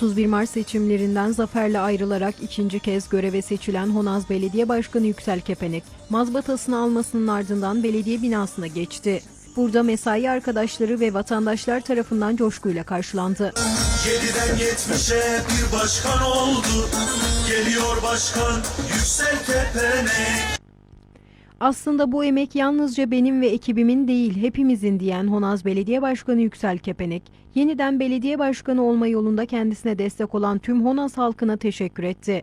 31 Mart seçimlerinden zaferle ayrılarak ikinci kez göreve seçilen Honaz Belediye Başkanı Yüksel Kepenek, mazbatasını almasının ardından belediye binasına geçti. Burada mesai arkadaşları ve vatandaşlar tarafından coşkuyla karşılandı. 7'den 70'e bir başkan oldu. Geliyor başkan Yüksel Kepenek. Aslında bu emek yalnızca benim ve ekibimin değil hepimizin diyen Honaz Belediye Başkanı Yüksel Kepenek, yeniden belediye başkanı olma yolunda kendisine destek olan tüm Honaz halkına teşekkür etti.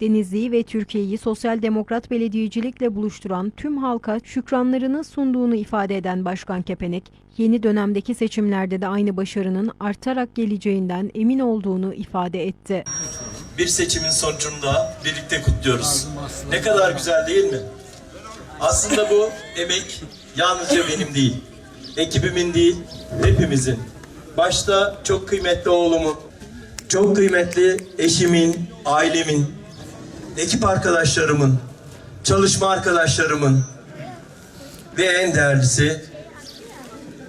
Denizli'yi ve Türkiye'yi sosyal demokrat belediyecilikle buluşturan tüm halka şükranlarını sunduğunu ifade eden Başkan Kepenek, yeni dönemdeki seçimlerde de aynı başarının artarak geleceğinden emin olduğunu ifade etti. Bir seçimin sonucunu da birlikte kutluyoruz. Ne kadar güzel değil mi? Aslında bu emek yalnızca benim değil, ekibimin değil, hepimizin. Başta çok kıymetli oğlumun, çok kıymetli eşimin, ailemin, ekip arkadaşlarımın, çalışma arkadaşlarımın ve en değerlisi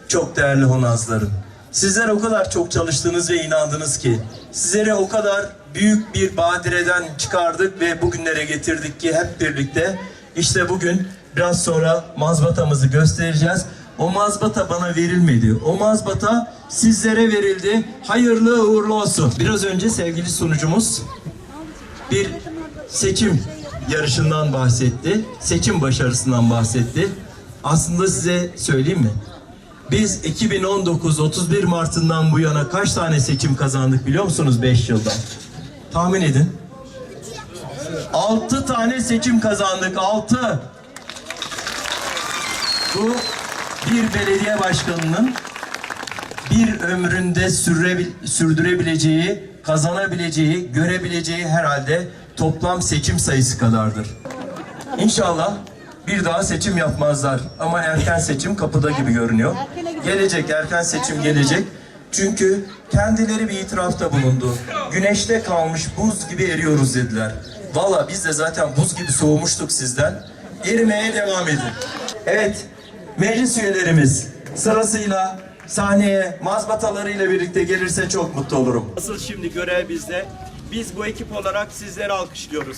çok değerli honazlarım. Sizler o kadar çok çalıştınız ve inandınız ki sizleri o kadar büyük bir badireden çıkardık ve bugünlere getirdik ki hep birlikte işte bugün biraz sonra mazbatamızı göstereceğiz. O mazbata bana verilmedi. O mazbata sizlere verildi. Hayırlı uğurlu olsun. Biraz önce sevgili sunucumuz bir seçim yarışından bahsetti. Seçim başarısından bahsetti. Aslında size söyleyeyim mi? Biz 2019 31 Mart'ından bu yana kaç tane seçim kazandık biliyor musunuz 5 yılda? Tahmin edin. 6 tane seçim kazandık. 6. Bu bir belediye başkanının bir ömründe sürdürebileceği, kazanabileceği, görebileceği herhalde toplam seçim sayısı kadardır. İnşallah bir daha seçim yapmazlar ama erken seçim kapıda gibi görünüyor. Gelecek erken seçim gelecek. Çünkü kendileri bir itirafta bulundu. Güneşte kalmış buz gibi eriyoruz dediler. Valla biz de zaten buz gibi soğumuştuk sizden. Erimeye devam edin. Evet, meclis üyelerimiz sırasıyla sahneye mazbatalarıyla birlikte gelirse çok mutlu olurum. Asıl şimdi görev bizde. Biz bu ekip olarak sizleri alkışlıyoruz.